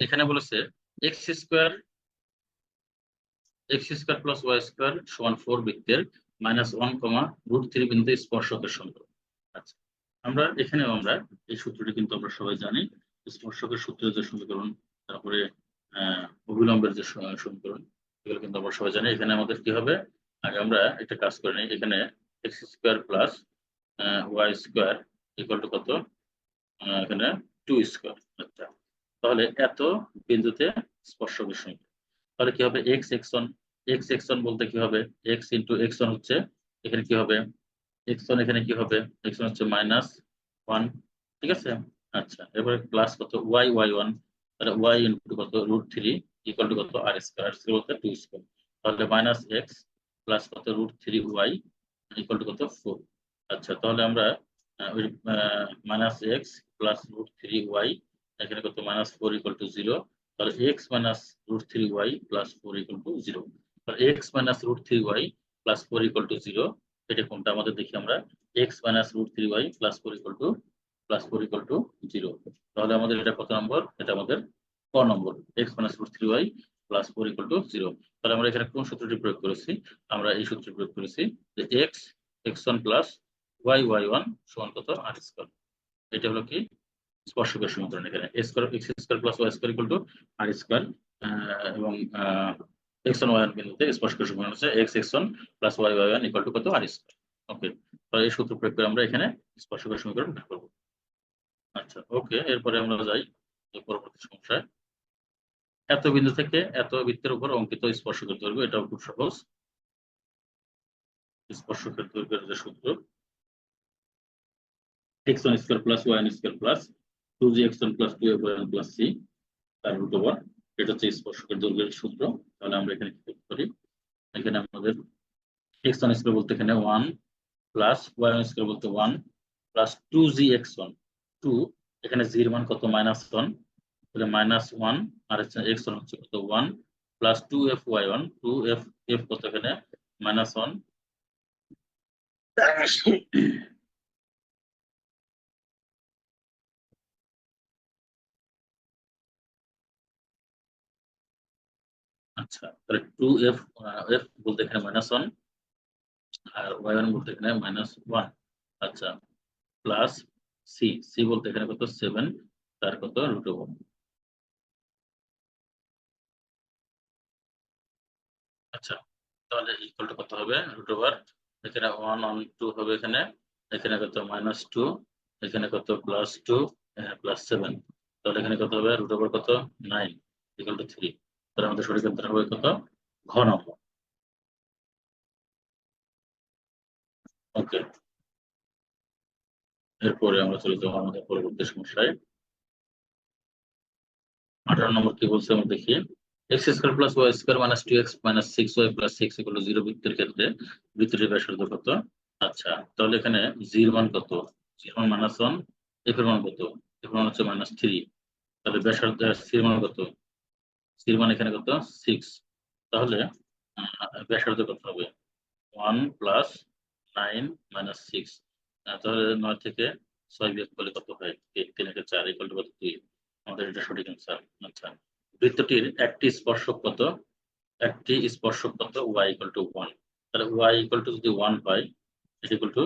এখানে বলেছে X square X square plus Y square সমান ফোর বৃত্তের minus one comma root three বিন্দু স্পর্শকের সমীকরণ আচ্ছা আমরা এখানেও আমরা এই সূত্রটি কিন্তু আমরা সবাই জানি, স্পর্শকের সূত্রের যে সমীকরণ, তারপরে, আহ অবিলম্বের যে সমীকরণ, এগুলো কিন্তু আমরা সবাই জানি। এখানে আমাদের কি হবে? আগে আমরা একটা কাজ করে নিই। এখানে X square plus Y square equal to কত? এখানে টু স্কোয়ার আচ্ছা তাহলে এত বিন্দুতে স্পর্শকের সমীকরণ তাহলে কি হবে? X X one X X one বলতে কি হবে? এক্স ইন্টু এক্স ওয়ান হচ্ছে এখানে কি হবে? এক্স ওয়ান এখানে কি হবে? এক্স ওয়ান হচ্ছে মাইনাস ওয়ান ঠিক আছে? আচ্ছা এবারে প্লাস কত? ওয়াই ওয়াই ওয়ান তাহলে ওয়াই ইন্টু কত? রুট থ্রি ইকুয়াল টু কত? আর স্কোয়ার স্কোয়ার বলতে টু স্কোয়ার তাহলে মাইনাস এক্স প্লাস কত? Root three Y equal to কত? ফোর আচ্ছা তাহলে আমরা minus X plus root three Y এখানে কত minus four equal to zero তাহলে X minus root three Y plus four equal to zero তাহলে X minus root three Y plus four equal to zero এটা কোনটা আমাদের দেখি আমরা? X minus root three Y plus four equal to plus four equal to zero তাহলে আমাদের এটা কত নম্বর এটা আমাদের ক নম্বর X minus root three Y plus four equal to zero তাহলে আমরা এখানে কোন সূত্রটি প্রয়োগ করেছি? আমরা এই সূত্রটি প্রয়োগ করেছি যে X X one plus Y Y one সমান কত? আর স্কোয়ার এটা হলো কি? স্পর্শকের সমীকরণ এখানে। Square X square plus Y square equal to R square এবং এক্স ওয়ান ওয়ান বিন্দুতে স্পর্শকের সমীকরণ হচ্ছে X X one plus Y Y one equal to কত? আর স্কোয়ার ওকে তাহলে এই সূত্র প্রয়োগ করে আমরা এখানে স্পর্শকের সমীকরণ বের করব। আচ্ছা ওকে এরপরে আমরা যাই পরবর্তী সমস্যায়। এত বিন্দু থেকে এত বৃত্তের উপর অঙ্কিত স্পর্শকের দৈর্ঘ্য, এটাও খুব সহজ। স্পর্শকের দৈর্ঘ্যের যে সূত্র X one square plus Y square plus two G X one plus two F one plus C তার রুট ওভার এটা হচ্ছে স্পর্শকের দৈর্ঘ্যের সূত্র। তাহলে আমরা এখানে কি করতে পারি? এখানে আমাদের এক্স ওয়ান স্কোয়ার বলতে এখানে one plus Y one square বলতে one plus two G X one two এখানে জির মান কত? মাইনাস ওয়ান তাহলে মাইনাস ওয়ান আর এক্স ওয়ান হচ্ছে কত? One plus two F Y one two F F কত এখানে? মাইনাস ওয়ান আচ্ছা তাহলে টু এফ এফ বলতে এখানে মাইনাস ওয়ান আর ওয়াই ওয়ান বলতে এখানে মাইনাস ওয়ান আচ্ছা প্লাস সি সি বলতে এখানে কত? সেভেন তার কত? রুট ওভার আচ্ছা তাহলে ইকুয়াল কত হবে? রুট ওভার এখানে ওয়ান অন টু হবে এখানে। এখানে কত? মাইনাস টু এখানে কত? প্লাস টু প্লাস সেভেন তাহলে এখানে কত হবে? রুট ওভার কত? নাইন ইকুয়াল টু থ্রি তাহলে আমাদের সঠিক উত্তর হবে। কত ঘ ওকে এরপরে আমরা চলে যাব আমাদের পরবর্তী সমস্যায়। আঠারো নম্বর কি বলছে আমরা দেখি। X square plus Y square minus two X minus six Y plus six equal zero বৃত্তের ক্ষেত্রে বৃত্তটির ব্যাসার্ধ কত? আচ্ছা তাহলে এখানে জির মান কত? জির মান মাইনাস ওয়ান এফ এর মান কত? এফ মান হচ্ছে মাইনাস থ্রি তাহলে ব্যাসার্ধ সির মান কত? সির মান এখানে কত? সিক্স তাহলে ব্যাসার্ধ কত হবে? One plus nine minus six তাহলে নয় থেকে ছয় বিয়োগ করলে কত হয়? তিন তিন একে চার টু কত? দুই। আমাদের এটা সঠিক অ্যান্সার আচ্ছা। বৃত্তটির একটি স্পর্শক কত? একটি স্পর্শক কত? ওয়াই ইকুয়াল টু ওয়ান তাহলে ওয়াই ইকুয়াল টু যদি ওয়ান হয় এটা ইকুয়াল টু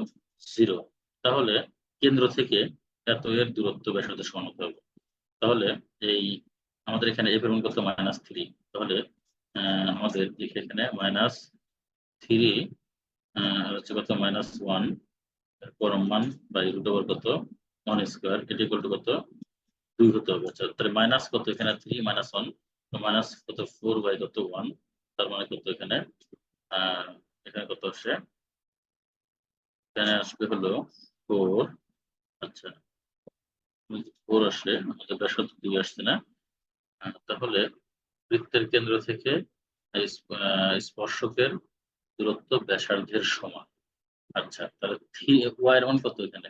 জিরো তাহলে কেন্দ্র থেকে এত এর দূরত্ব ব্যাসার্ধ সমান হতে হবে। তাহলে এই আমাদের এখানে এফ এর মান কত মাইনাস থ্রি তাহলে আমাদের দেখি এখানে মাইনাস থ্রি হচ্ছে কত? মাইনাস ওয়ান পরম মান বাই রুট ওভার কত? ওয়ান স্কোয়ার এটি ইকুয়াল টু কত? দুই হতে হবে। আচ্ছা তাহলে মাইনাস কত এখানে? থ্রি মাইনাস ওয়ান মাইনাস কত? ফোর বাই কত? ওয়ান তার মানে কত এখানে? এখানে কত আসে? এখানে আসবে হলো ফোর আচ্ছা ফোর আসে, আমাদের ব্যাসার্ধ দুই আসছে না। তাহলে বৃত্তের কেন্দ্র থেকে স্পর্শকের দূরত্ব ব্যাসার্ধের সমান। আচ্ছা তাহলে থ্রি ওয়াই এর মান কত এখানে?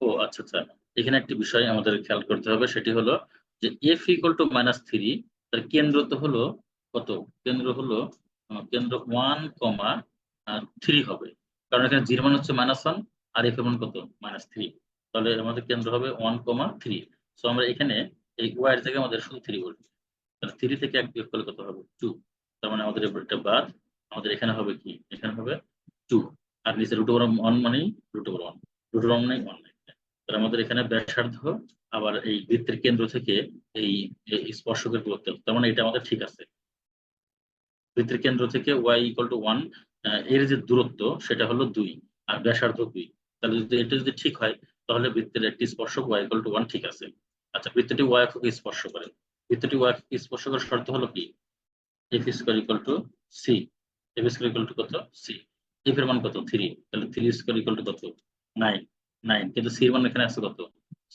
ও আচ্ছা আচ্ছা। এখানে একটি বিষয় আমাদের খেয়াল করতে হবে, সেটি হলো যে F equal to minus three তার কেন্দ্র তো হলো কত? কেন্দ্র হলো কেন্দ্র ওয়ান কমা থ্রি হবে। কারণ এখানে জিরো মান হচ্ছে মাইনাস ওয়ান আর এফ মান কত? মাইনাস থ্রি তাহলে আমাদের কেন্দ্র হবে ওয়ান কমা থ্রি সো আমরা এখানে এই ওয়াই থেকে আমাদের শুধু থ্রি বলব। তাহলে থ্রি থেকে এক বিয়োগ করলে কত হবে? টু তার মানে আমাদের এটা বাদ, আমাদের এখানে হবে কি? এখানে হবে টু আর নিচে রুট ওভার ওয়ান মানেই root over one root over মানে ওয়ান তাহলে আমাদের এখানে ব্যাসার্ধ, আবার এই বৃত্তের কেন্দ্র থেকে এই স্পর্শকের দূরত্ব। তার মানে এটা আমাদের ঠিক আছে। বৃত্তের কেন্দ্র থেকে ওয়াই ইকুয়াল টু ওয়ানের যে দূরত্ব, সেটা হলো দুই, আর ব্যাসার্ধ দুই। তাহলে যদি এটা যদি ঠিক হয়, তাহলে বৃত্তের একটি স্পর্শক ওয়াই ইকুয়াল টু ওয়ান ঠিক আছে। আচ্ছা বৃত্তটি ওয়াই অক্ষকে স্পর্শ করে। বৃত্তটি ওয়ার্ক স্পর্শ করার শর্ত হলো কি? F square equal to C F square equal to কত? সি এফ এর মান কত? থ্রি তাহলে থ্রি স্কোয়ার ইকুয়াল টু কত? নাইন নাইন কিন্তু সি এর মান এখানে আছে কত?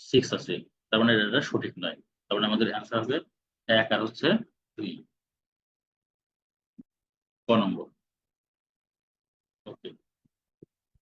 সিক্স আছে। তার মানে এটা সঠিক নয়। তার মানে আমাদের অ্যান্সার হবে এক আর হচ্ছে দুই। ক নম্বর?